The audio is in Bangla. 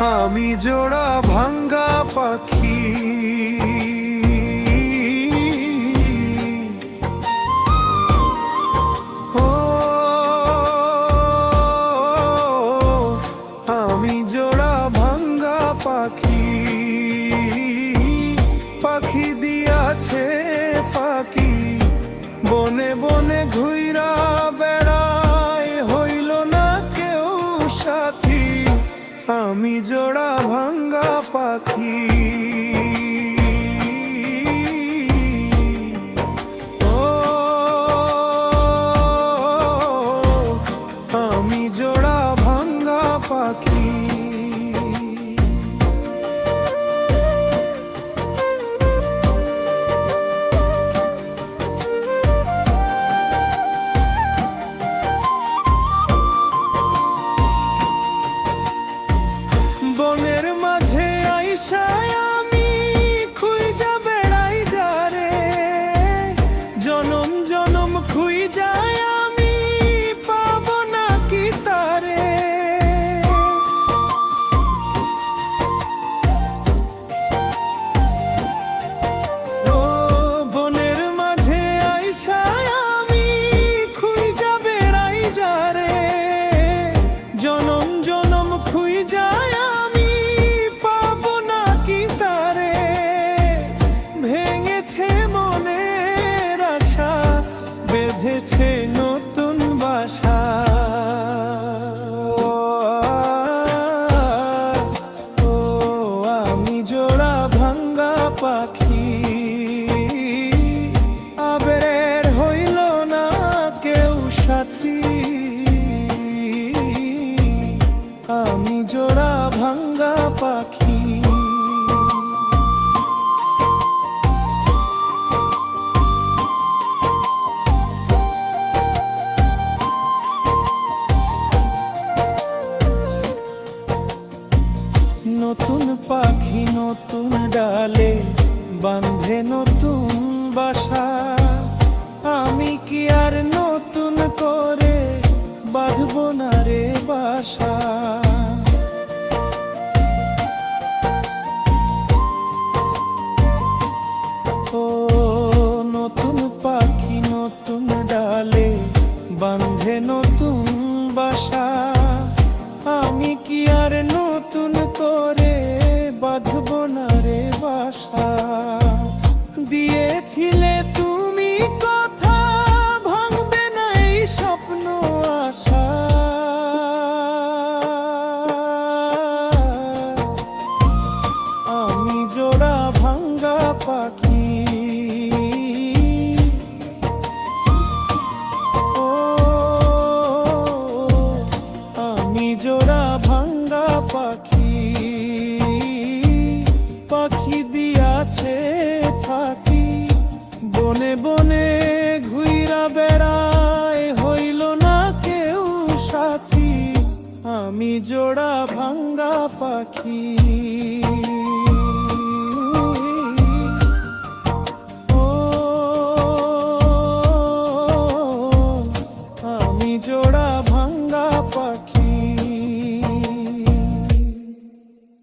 আমি জোড়া ভাঙ্গা পাখি। আমি জোড়া ভাঙ্গা পাখি। পাখি দিয়াছে পাখি বনে বনে ঘুইরা আমি জোড়া ভাঙ্গা পাখি। আইসায় আমি বেড়াই যারে জনম জনম খুই যায় নতুন পাখি, নতুন ডালে বাঁধে নতুন বাসা। আমি কি আর নতুন করে বাঁধবো না রে বাসা? ও নতুন পাখি, নতুন ডালে বাঁধে বাঁধব না রে বাসা। দিয়েছিলে আমি জোড়া ভাঙ্গা পাখি।